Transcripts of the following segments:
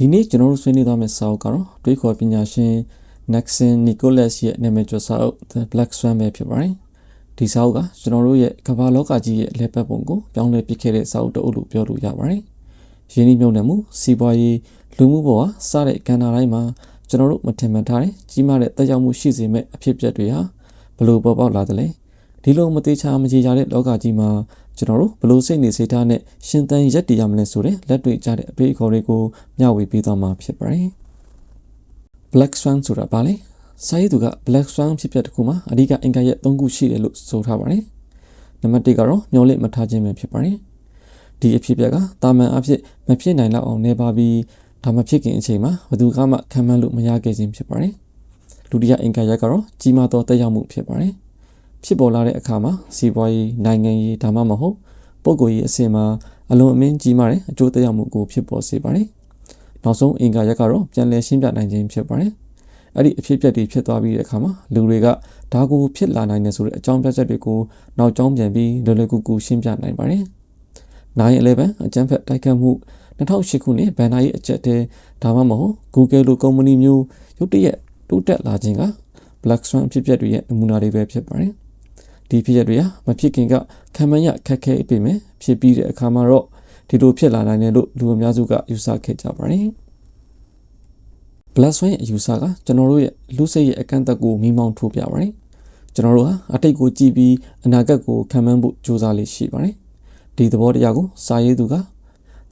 ဒီနေ့ကျွန်တော်တို့ဆွေးနွေးသွားမယ့်စာအုပ်ကတော့တွေးခေါ်ပညာရှင် Nixon Nicholas ရဲ့နာမည်ကျော်စာအုပ် The Black Swan ပဲဖြစ်ပါတယ်ဒီစာအုပ်ကကျွန်တော်တို့ရဲ့ကမ္ဘာလောကကြီးရဲ့လက်ပတ်ပုံကိုပြောင်းလဲပစ်ခဲ့တဲ့စာအုပ်တစ်အုပ်လို့ပြောလို့ရပါတယ်ရင်းနှီးမြှုပ်နှံမှုစီးပွားရေးလူမှုဘဝစတဲ့ကဏ္ဍတိုင်းမှာကျွန်တော်တို့မထင်မှတ်ထားတဲ့ကြီးမားတဲ့တက်ရောက်မှုရှိစေမဲ့အဖြစ်အပျက်တွေဟာဘလို့ပေါ်ပေါက်လာတယ်လဲ ဒီလိုမသေးချာမကြေကြတဲ့လောကကြီးမှာကျွန်တော်တို့ဘလို့စိတ်နေစိတ်ထားနဲ့ရှင်သန်ရက်တည်ရမလဲဆိုတဲ့လက်တွေ့ကြတဲ့အပေးအခေါ်တွေကိုမျှဝေပေးသွားမှာဖြစ်ပါတယ် Black Swan ဆိုတာဘာလဲစာရေးသူက Black Swan ဖြစ်ပျက်တစ်ခုမှာအဓိကအင်္ဂါရက်၃ခုရှိတယ်လို့ဆိုထားပါတယ်နံပါတ်၁ကတော့မျောလင့်မထားခြင်းပဲဖြစ်ပါတယ်ဒီအဖြစ်အပျက်ကတာမန်အဖြစ်မဖြစ်နိုင်တော့အောင်နေပါပြီးဒါမဖြစ်ခင်အချိန်မှာဘယ်သူကမှခံမှန်းလို့မရခဲ့ခြင်းဖြစ်ပါတယ်ဒုတိယအင်္ဂါရက်ကတော့ကြီးမားသောတက်ရောက်မှုဖြစ်ပါတယ် ဖြစ်ပေါ်လာတဲ့အခါမှာစီးပွားရေးနိုင်ငံရေးဒါမှမဟုတ်ပုဂ္ဂိုလ်ရေးအဆင့်မှာအလွန်အမင်းကြီးမားတဲ့အကျိုးသက်ရောက်မှုကိုဖြစ်ပေါ်စေပါတယ်။နောက်ဆုံးအင်္ဂါရက်ကတော့ပြန်လည်ရှင်းပြနိုင်ခြင်းဖြစ်ပါတယ်။အဲ့ဒီအဖြစ်အပျက်တွေဖြစ်သွားပြီးတဲ့အခါမှာလူတွေကဒါကိုဖြစ်လာနိုင်တယ်ဆိုတဲ့အကြောင်းပြချက်တွေကိုနောက်ကျောင်းပြန်ပြီးလွယ်လွယ်ကူကူရှင်းပြနိုင်ပါတယ်။9/11အကြမ်းဖက်တိုက်ခတ်မှု2008ခုနှစ်ဘန်နာရေးအကြက်တဲဒါမှမဟုတ် Google လိုကုမ္ပဏီမျိုးရုတ်တရက်တိုးတက်လာခြင်းက Black Swan အဖြစ်အပျက်တွေရဲ့နမူနာတွေပဲဖြစ်ပါတယ်။ ဒီဖြစ်ရတွေဟာမဖြစ်ခင်ကခံမရခက်ခဲပေမဲ့ဖြစ်ပြီးတဲ့အခါမှာတော့ဒီလိုဖြစ်လာနိုင်တယ်လို့လူအများစုကယူဆခဲ့ကြပါတယ်။ Blood Swan ရဲ့အယူဆကကျွန်တော်တို့ရဲ့လူစိတ်ရဲ့အကန့်အသတ်ကိုမိမောင်းထိုးပြပါတယ်။ကျွန်တော်တို့ဟာအတိတ်ကိုကြည့်ပြီးအနာဂတ်ကိုခံမှန်းဖို့ကြိုးစားလေးရှိပါတယ်။ဒီသဘောတရားကိုစာရေးသူက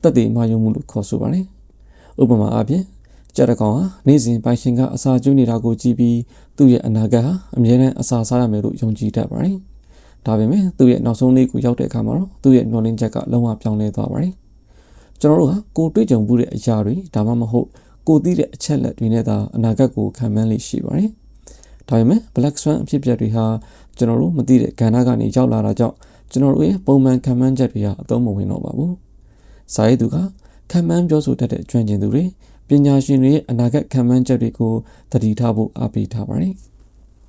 တက်တည်မှယုံမှုလို့ခေါ်ဆိုပါတယ်။ဥပမာအားဖြင့် ကြက်တကောင်ဟာနေ့စဉ်ပိုင်ရှင်ကအစာကျွေးနေတာကိုကြည့်ပြီးသူ့ရဲ့အနာဂတ်ဟာအမြဲတမ်းအစာစားရမယ်လို့ယုံကြည်တတ်ပါတယ်။ဒါပေမဲ့သူ့ရဲ့နောက်ဆုံးနေ့ကိုရောက်တဲ့အခါမှာတော့သူ့ရဲ့မျှော်လင့်ချက်ကလုံးဝပြောင်းလဲသွားပါတယ်။ကျွန်တော်တို့ဟာကိုတွေ့ကြုံမှုတဲ့အရာတွေဒါမှမဟုတ်ကိုသိတဲ့အချက်လက်တွေနဲ့သာအနာဂတ်ကိုခံမှန်းလိရှိပါတယ်။ဒါပေမဲ့ Black Swan အဖြစ်အပျက်တွေဟာကျွန်တော်တို့မသိတဲ့ကဏ္ဍကနေရောက်လာတာကြောင့်ကျွန်တော်တို့ရဲ့ပုံမှန်ခံမှန်းချက်တွေဟာအသုံးမဝင်တော့ပါဘူး။စာရေးသူကခံမှန်းပြောဆိုတတ်တဲ့ကျွမ်းကျင်သူတွေ ပညာရှင်တွေရဲ့အနာဂတ်ခံမှန်းချက်တွေကိုသတိထားဖို့အားပေးထားပါတယ်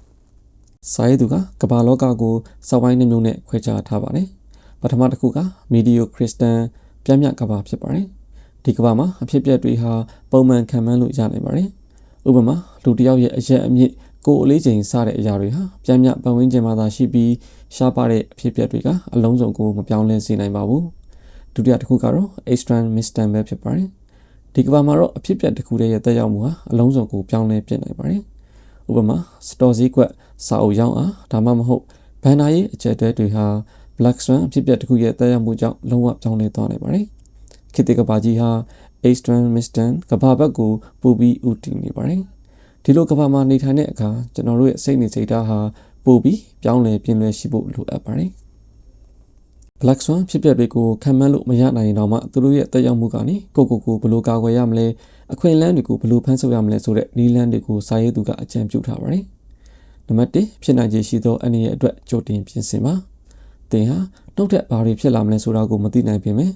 ။စာရေးသူကကမ္ဘာလောကကိုစောက်ပိုင်းနှမျိုးနဲ့ခွဲခြားထားပါတယ်။ပထမတစ်ခုကမီဒီယိုခရစ်စတန်ပြမြကမ္ဘာဖြစ်ပါတယ်။ဒီကမ္ဘာမှာအဖြစ်အပျက်တွေဟာပုံမှန်ခံမှန်းလို့ရနိုင်ပါတယ်။ဥပမာလူတစ်ယောက်ရဲ့အရက်အမြင့်ကိုယ်အလေးချိန်စတဲ့အရာတွေဟာပြမြပတ်ဝန်းကျင်မှာသာရှိပြီးရှားပါတဲ့အဖြစ်အပျက်တွေကအလုံးစုံကိုမပြောင်းလဲစေနိုင်ပါဘူး။ဒုတိယတစ်ခုကတော့ extreme misstep ပဲဖြစ်ပါတယ်။ ဒီကမ္ဘာမှာတော့အဖြစ်ပြက်တစ်ခုတည်းရဲ့တက်ရောက်မှုဟာအလုံးစုံကိုပြောင်းလဲပြစ်နိုင်ပါတယ်။ဥပမာစတော်စည်းကွက်စာအုပ်ရောင်းအားဒါမှမဟုတ်ဘန်နာရေးအကျက်တဲတွေဟာ Black Swan အဖြစ်ပြက်တစ်ခုရဲ့တက်ရောက်မှုကြောင့်လုံးဝပြောင်းလဲသွားနိုင်ပါတယ်။ခေတ်သစ်ကမ္ဘာကြီးဟာ Eastern Mistan ကမ္ဘာဘက်ကိုပိုပြီးဦးတည်နေပါတယ်။ဒီလိုကမ္ဘာမှာနေထိုင်တဲ့အခါကျွန်တော်တို့ရဲ့စိတ်နေစိတ်ဓာတ်ဟာပိုပြီးပြောင်းလဲပြင်းလဲရှိဖို့လိုအပ်ပါတယ်။ Black Swan ဖြစ်ပျက်တွေကိုခံမှန်းလို့မရနိုင်တော့မှသူတို့ရဲ့တက်ရောက်မှုကနေကိုကိုကိုဘယ်လိုကာကွယ်ရမလဲအခွင့်အလမ်းတွေကိုဘယ်လိုဖန်ဆုပ်ရမလဲဆိုတဲ့နည်းလမ်းတွေကိုစာရေးသူကအကြံပြုထားပါတယ်။နံပါတ်1ဖြစ်နိုင်ခြေရှိသောအနေရဲ့အတွက်ကြိုတင်ပြင်ဆင်ပါ။သင်ဟာနှုတ်ထက်ဘာတွေဖြစ်လာမလဲဆိုတာကိုမသိနိုင်ပေမဲ့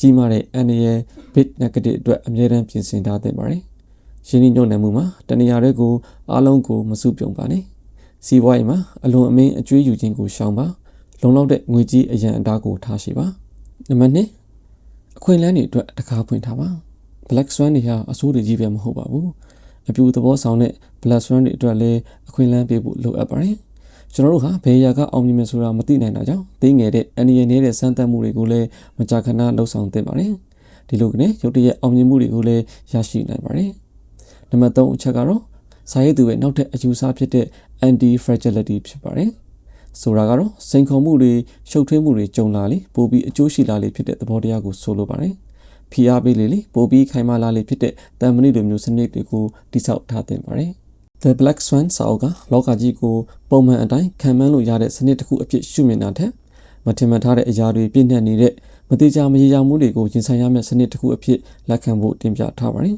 ကြီးမားတဲ့အနေရဲ့ bit negative အတွက်အမြဲတမ်းပြင်ဆင်ထားသင့်ပါတယ်။ရင်းနှီးမြှုပ်နှံမှုမှာတနေရာတွေကိုအားလုံးကိုမစုပြုံပါနဲ့။စီးပွားရေးမှာအလွန်အမင်းအကျွေးယူခြင်းကိုရှောင်ပါ။ လုံလောက်တဲ့ငွေကြီးအရန်အတားကိုထားရှိပါနံပါတ်2အခွင့်အလမ်းတွေအတွက်တကားဖွင့်ထားပါ Black Swan တွေဟာအဆိုးတွေကြီးပဲမဟုတ်ပါဘူးအပြူသဘောဆောင်တဲ့ Black Swan တွေအတွက်လည်းအခွင့်အလမ်းပေးဖို့လိုအပ်ပါတယ်ကျွန်တော်တို့ဟာဘယ်ရာကအောင်မြင်မယ်ဆိုတာမသိနိုင်တာကြောင့်သိငယ်တဲ့အန်ရည်နေတဲ့စမ်းသပ်မှုတွေကိုလည်းမကြာခဏလှုပ်ဆောင်သင့်ပါတယ်ဒီလိုကနေရုတ်တရက်အောင်မြင်မှုတွေကိုလည်းရရှိနိုင်ပါတယ်နံပါတ်3အချက်ကတော့စာရေးသူရဲ့နောက်ထပ်အယူဆဖြစ်တဲ့ anti fragility ဖြစ်ပါတယ် ဆိုတာကတော့စိန်ခေါ်မှုတွေရှုပ်ထွေးမှုတွေကြုံလာလေပိုပြီးအကျိုးရှိလာလေဖြစ်တဲ့သဘောတရားကိုဆိုလိုပါတယ်။ဖိအားပေးလေလေပိုပြီးခိုင်မာလာလေဖြစ်တဲ့တန်မဏိလိုမျိုးစနစ်တွေကိုတိစောက်ထားသင့်ပါတယ်။ The Black Swan စာအုပ်ကလောကကြီးကိုပုံမှန်အတိုင်းခံမှန်းလို့ရတဲ့စနစ်တစ်ခုအဖြစ်ရှုမြင်တာထက်မထင်မှတ်ထားတဲ့အရာတွေပြည့်နှက်နေတဲ့မတိကျမရေရာမှုတွေကိုရင်ဆိုင်ရမယ့်စနစ်တစ်ခုအဖြစ်လက်ခံဖို့တင်ပြထားပါတယ်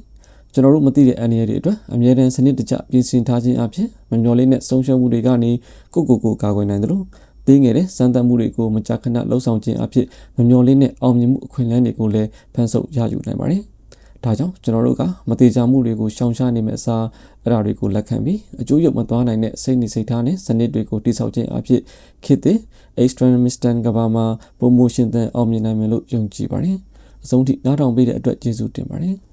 ကျွန်တော်တို့မသိတဲ့အန္တရာယ်တွေအတွက်အမြဲတမ်းစနစ်တကျပြင်ဆင်ထားခြင်းအပြင်မမျှော်လင့်တဲ့ဆုံးရှုံးမှုတွေကနေကိုကိုကိုကာကွယ်နိုင်တယ်လို့သေးငယ်တဲ့စမ်းသပ်မှုတွေကိုမကြာခဏလှုပ်ဆောင်ခြင်းအဖြစ်မမျှော်လင့်တဲ့အောင်မြင်မှုအခွင့်အလမ်းတွေကိုလည်းဖန်ဆုပ်ရယူနိုင်ပါတယ်။ဒါကြောင့်ကျွန်တော်တို့ကမတိကျမှုတွေကိုရှောင်ရှားနေမယ့်အစားအဲ့ဒါတွေကိုလက်ခံပြီးအကျိုးရုပ်မသွားနိုင်တဲ့စိတ်နေစိတ်ထားနဲ့စနစ်တွေကိုတိစောက်ခြင်းအဖြစ်ခေတ်သစ် extremistan ကဘာမှာ promotion တန်အောင်မြင်နိုင်မယ်လို့ယုံကြည်ပါတယ်။အဆုံးထိနားထောင်ပေးတဲ့အတွက်ကျေးဇူးတင်ပါတယ်။